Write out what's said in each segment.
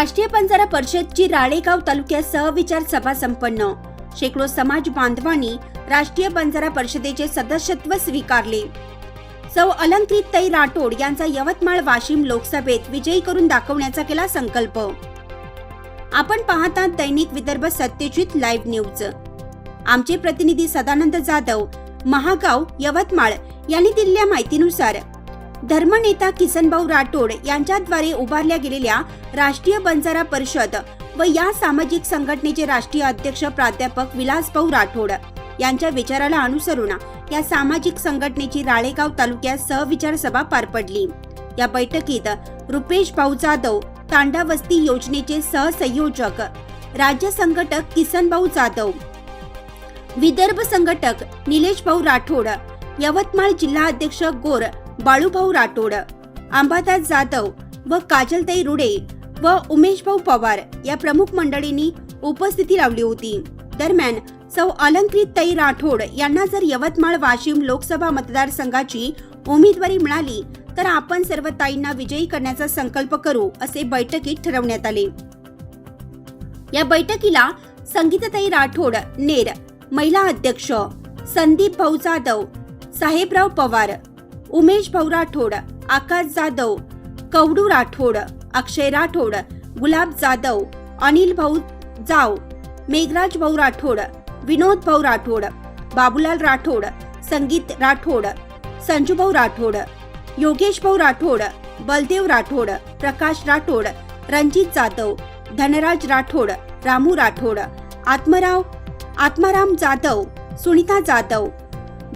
राष्ट्रीय बंजारा परिषदची राळेगाव तालुक्यात सहविचार सभा संपन्न. शेकडो समाज बांधवांनी राष्ट्रीय बंजारा परिषदेचे सदस्यत्व स्वीकारले. सौ अलंकृत तै राठोड यांचा यवतमाळ वाशिम लोकसभेत विजयी करून दाखवण्याचा केला संकल्प. आपण पाहता दैनिक विदर्भ सत्यजित लाईव्ह न्यूज. आमचे प्रतिनिधी सदानंद जाधव महागाव यवतमाळ यांनी दिलेल्या माहितीनुसार धर्मनेता किसनभाऊ राठोड यांच्याद्वारे उभारल्या गेलेल्या राष्ट्रीय बंजारा परिषद व या सामाजिक संघटनेचे राष्ट्रीय अध्यक्ष प्राध्यापक विलासभाऊ राठोड यांच्या विचाराला अनुसरून या सामाजिक संघटनेची राळेगाव तालुक्यात सहविचार सभा पार पडली. या बैठकीत रुपेश भाऊ जाधव तांडा वस्ती योजनेचे सहसंयोजक राज्य संघटक किसनभाऊ जाधव विदर्भ संघटक निलेश भाऊ राठोड यवतमाळ जिल्हा अध्यक्ष गोर बाळूभाऊ राठोड अंबादास जाधव व काजलताई रुडे व उमेश भाऊ पवार या प्रमुख मंडळींनी उपस्थिती लावली होती. दरम्यान सौ अलंकृत ताई राठोड यांना जर यवतमाळ वाशिम लोकसभा मतदारसंघाची उमेदवारी मिळाली तर आपण सर्व ताईंना विजयी करण्याचा संकल्प करू असे बैठकीत ठरवण्यात आले. या बैठकीला संगीताताई राठोड नेर महिला अध्यक्ष संदीप भाऊ जाधव साहेबराव पवार उमेश भाऊ राठोड आकाश जाधव कवडू राठोड अक्षय राठोड गुलाब जाधव अनिल भाऊ जाव मेघराज भाऊ राठोड विनोद भाऊ राठोड बाबूलाल राठोड संगीत राठोड संजूभाऊ राठोड योगेश भाऊ राठोड बलदेव राठोड प्रकाश राठोड रणजित जाधव धनराज राठोड रामू राठोड आत्मराव आत्माराम जाधव सुनीता जाधव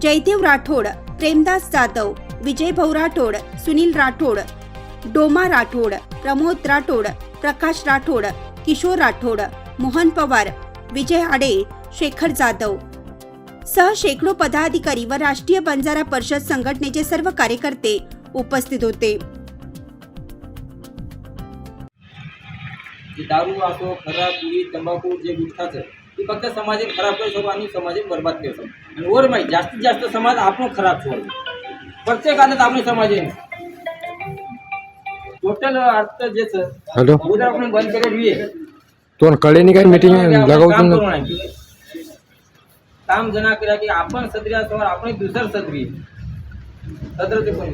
जयदेव राठोड प्रेमदास जाधव विजय भाऊ राठोड सुनील राठोड डोमा राठोड प्रमोद राठोड प्रकाश राठोड किशोर राठोड मोहन पवार विजय आडे शेखर जाधव. सह शेकडो पदाधिकारी व राष्ट्रीय बंजारा परिषद संघटनेचे सर्व कार्यकर्ते उपस्थित होते. दारू असो खराब पुडी तंबाखू जे गुटखाचं ते फक्त समाजात खराब करू शकतो आणि समाजात बरबाद शकतो आणि वर माहिती जास्तीत जास्त समाज आपण खराब ठेवतो प्रत्येक आदत आपले समाज. आहे टोटल अर्थ जे सर हॅलो. उद्या आपण बंद करेल आहे तो कळेनी काय मीटिंग आहे. काम जना केला की आपण सत्रिय असल्यावर आपण दुसरं सत्रिय सत्र ते पण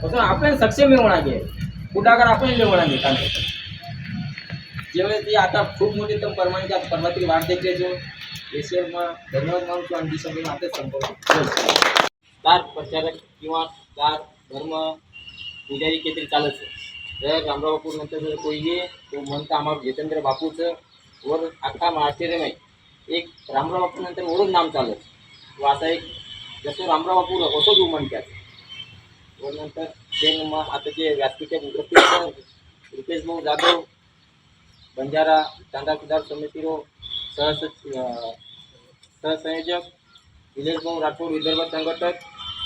म्हणून आपण सक्षम मिळवणार पुढाकार आपण मिळवणार काम ज्यावेळेस ती आता खूप मोठी तर परमानची आता परमाची वाट देखील जो एशियनमा धन्यवाद मानतो आणि दिशा आता संपवतो. दार प्रचारक किंवा दार धर्म पुजारी काहीतरी चालत जर रामराव बापू नंतर जर कोणी तो म्हणता आम्हाला जितेंद्र बापूचं वर अख्खा महाराष्ट्र नाही एक रामराव बापू नंतर वरून नाम चालत. व असा एक जसं रामराव बापू असं तू म्हणतात. व नंतर ते मग आता जे व्यासपीठात उपस्थित रुपेश भाऊ जाधव बंजारा चांदा सुधार समितीरो सहस सहसंयोजक निलेश भाऊ राठोड विदर्भ संघटक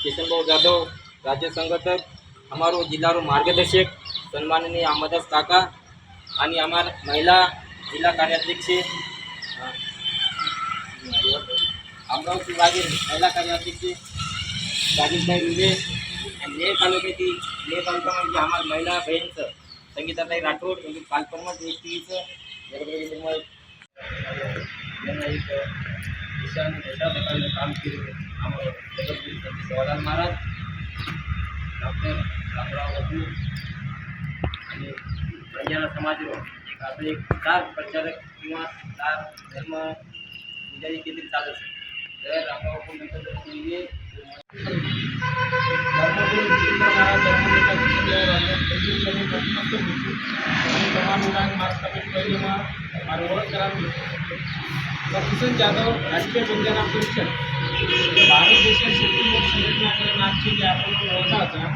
किशन भाऊ जाधव राज्य संघटक हमारो जिल्हारो मार्गदर्शक सन्माननीय अहमदास काका आणि आम्हाला महिला जिल्हा कार्याध्यक्ष अ, अमरावती विभागीय महिला कार्याध्यक्ष राजेशभाई रुबे आणि नेर तालुक्यातील नेर तालुका म्हणजे आम्हाला महिला बहीणचं संगीताताई राठोड म्हणजे कालपरमत एक टीव्हीचं जगदगीमुळे यांना एक दिशा आणि मोठ्या प्रकारे काम केले आम्हाला जगद्गुरू संत सेवालाल महाराज डॉक्टर रामराव बापू आणि बंजारा समाजवर एक असं एक चार प्रचारक किंवा चार धर्म पुजारी केंद्रित चालत असेल. जर रामराव बापू नंतर जर कोणी किसन जाधव राष्ट्रीय विज्ञान परिषद भारत देशात शेती लोक संघटना करून जे आपण ओळखा होता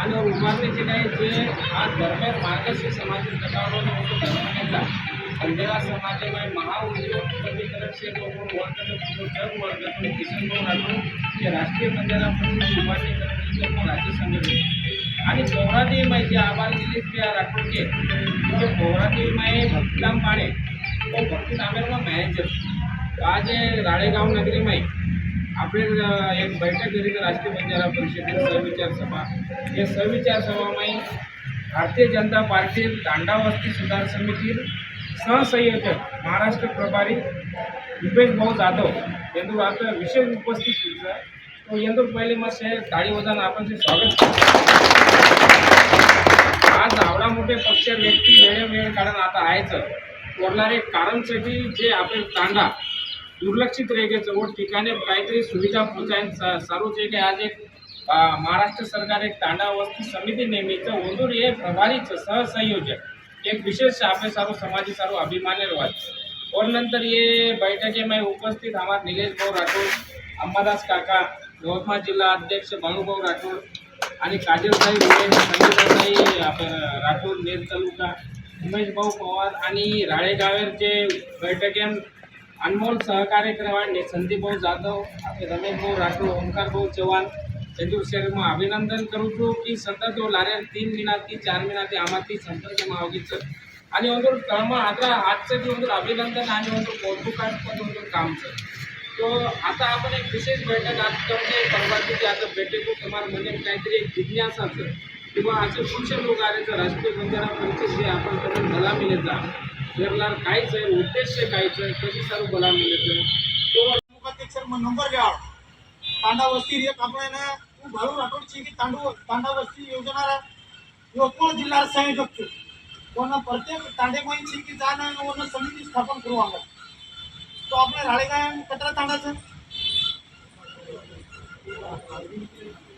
आणि उभारणीचे काही जे आज दरम्यान मार्गशीर समाजातील गटावर घेतला. महाउद्योग वर्गीकरणचे लोक वर्ग जग वर्ग किसन भाऊ राठोड हे राष्ट्रीय बंजारा परिषद उभारणी करण्याचे राज्य संघटना आणि पौरादेवी माहिती आभार दिलीच राठोडचे तो पौरादेवी माई भक्तीराम पाणे तो भक्ती आंबेडकर मॅनेजर. आज राळेगाव नगरी माई. आपण एक बैठक झाली राष्ट्रीय बंजारा परिषदेत सविचार सभा. या सविचार सभामाई भारतीय जनता पार्टी दांडावस्ती सुधार समिती सहसंयोजक महाराष्ट्र प्रभारी भूपेश भाऊ जाधव यांना आपलं विशेष उपस्थित तो यंदूर पहिले मग से टाळी आपण स्वागत आज आवडा मोठे पक्ष व्यक्ती वेळेवेळ कारण आता आहेच. बोलणारे कारणसाठी जे आपले तांडा दुर्लक्षित रेगेचं व ठिकाणी काहीतरी सुविधा पोचायन सार्वजनिक आज एक महाराष्ट्र सरकार एक तांडा वस्ती समिती नेहमीचं ओंदूर हे प्रभारीचं सहसंयोजक. एक विशेष आपले सर्व समाजी सर्व अभिमान्य रवाज. और नंतर ये बैठके में उपस्थित हमारे निलेश भाऊ राठोड अंबादास काका यवतमाळ जिल्हा अध्यक्ष भानुभाऊ राठोड आणि काजलताई आपण राठोड नेर तालुका उमेश भाऊ पवार आणि राळेगावांचे बैठके अनमोल सहकार्य करवाने संदीपभाऊ जाधव आपले रमेशभाऊ राठोड ओंकारभाऊ चव्हाण त्यांच्या शरीरमा अभिनंदन करू छू की सतत लारे तीन महिना ती चार महिनाती आम्हाती संपर्क मावगीचं आणि ओंदूर तळमळ आता आजचं जे ಆಚೆಗೆ अभिनंदन आणि ಆಗಿ ಒಂದು पण ಒಂದು कामचं. तो आता आपण एक विशेष बैठक आज करतोय. परवाची की आता बैठक तुम्हाला म्हणजे काहीतरी एक जिज्ञासाचं किंवा असे पुरुष लोक आले तर राष्ट्रीय बंजारा परिषद जे आपण करून भला मिळेचा जरला काहीच आहे उद्देश काहीच आहे कशी सर्व भला मिळेचं तो मुखाध्यक्ष नंबर घ्या. तांडा वस्ती एक आपण आहे ना तू भरून आठवडची की तांडू तांडा वस्ती योजना यवतमाळ जिल्हा सांगू शकतो कोण प्रत्येक तांडेमाईची की जाणं समिती स्थापन करू आम्हाला. तो आपल्या काय कचरा तांडाचं?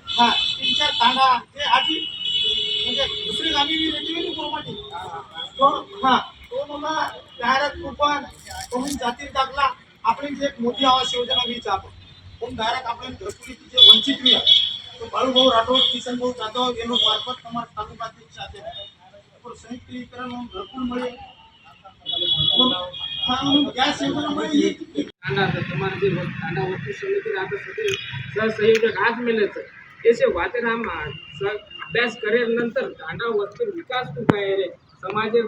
हा तीन चार तांडा. ते आधी म्हणजे दुसरी गावी बी रेल्वे प्रॉपर्टी तो हा तो मला डायरेक्ट कुपन तुम्ही जातीर टाकला आपण जे एक मोठी आवास योजना घ्यायची आपण पण डायरेक्ट आपण घरकुलीची जे वंचित मी आहे तो बाळूभाऊ राठोड किसन भाऊ जाधव येणं मार्फत तुम्हाला तालुकाध्यक्ष आते पण संयुक्तीकरण म्हणून घरकुल मिळेल. हा समिती सहसंयोजक आज त्याचे अभ्यास करेल नंतर विकास खूप आहे जे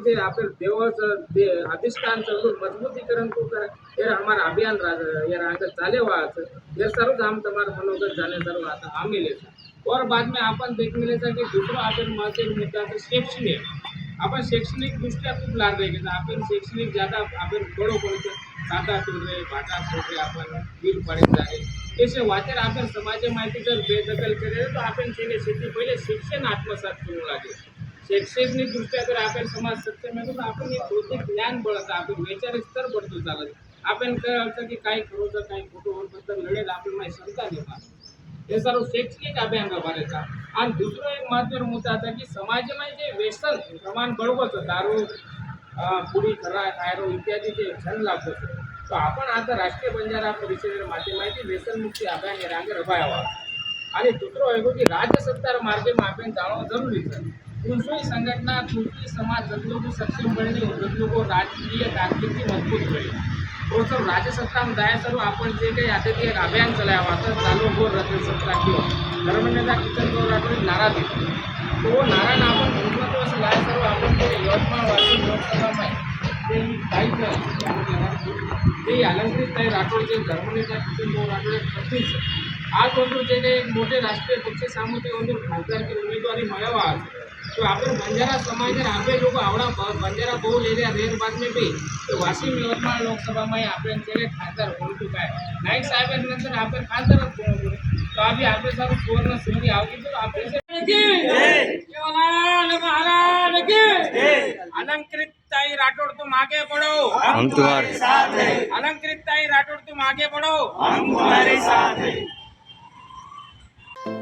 देवाचं दे अधिष्ठान मजबूतीकरण खूप करे हे हमारा अभियान राज ये आगे चाले हुआ ये सर्व हम तुम्हारे मनोगत जाने सर्व आता हम मिले और बाद में आपण देख मिले कि दूसरा आपण महत्त्व मुद्दा शैक्षणिक आपण शैक्षणिकदृष्ट्या खूप लाभ आहे. तर आपण शैक्षणिक ज्यादा म्हणजे आपण बडो पडतो साता तुरे बाटा तुरे आपण वीर पडे आहे तसे वाचन आपण समाजा माहिती जर बेदखल केले तर आपण केले शेती पहिले शिक्षण आत्मसात करू लागेल. शैक्षणिक दृष्ट्या जर आपण समाज सक्षम आहे तर आपण एक बौद्धिक ज्ञान बळत आपण वैचारिक स्तर बढतो चालत. आपण काय असं की काही खरोचं काही खोटं तर लढेल आपण એ સારું શૈક્ષણિક हे सर्व शैक्षणिक अभियान राबवायचा आणि दुसरं एक હતા मुद्दा आता की समाजामध्ये जे व्यसन प्रमाण बरोबरच दारू अं, पुडी खरा खायरो इत्यादी जे छंद लागतो तो। आपण आता राष्ट्रीय बंजारा परिषदेच्या माध्यमाची व्यसनमुक्ती अभियान हे रांगे रबायावा। आणि दुसरं आहे की राज्य सरकार मार्गे आपण जाणं जरुरी आहे कोणतीही संघटना कोणतीही समाज जतलो सक्षम बनेल जतलो राजकीय राजनीति मजबूत बनेल और सब राज्य में जाए सर्व आपण जे काही आता ते एक अभियान चलावं आता चालू गोर रात्री सत्ता किंवा गव्हर्नमेंटचा किचन गोर रात्री नारा देतो तो नारा ना आपण म्हटलं तो असं लाय सर्व आपण ते यवतमाळ वाशिम लोकसभा ते काही ते अलंकृत ताई राठोड जे किचन गोर राठोड आज म्हणतो जे काही मोठे राष्ट्रीय पक्ष सामोरे म्हणून खासदारकी उमेदवारी मिळावा आज तो आपण बंजारा समाज जर आपले लोक आवडा ब- बंजारा बहुल एरिया रेर बाद में भी तो वाशिम यवतमाळ लोकसभामध्ये आपण केले खासदार होऊ चुका आहे नाईक साहेबांनंतर आपण खासदारच बनवतो तो आम्ही आपले सर्व सुवर्ण संधी आवडी तो आपले महाराज की अलंकृत ताई राठोड तुम आगे बढ़ो हम तुम्हारे अलंकृत ताई राठोड तुम आगे बढ़ो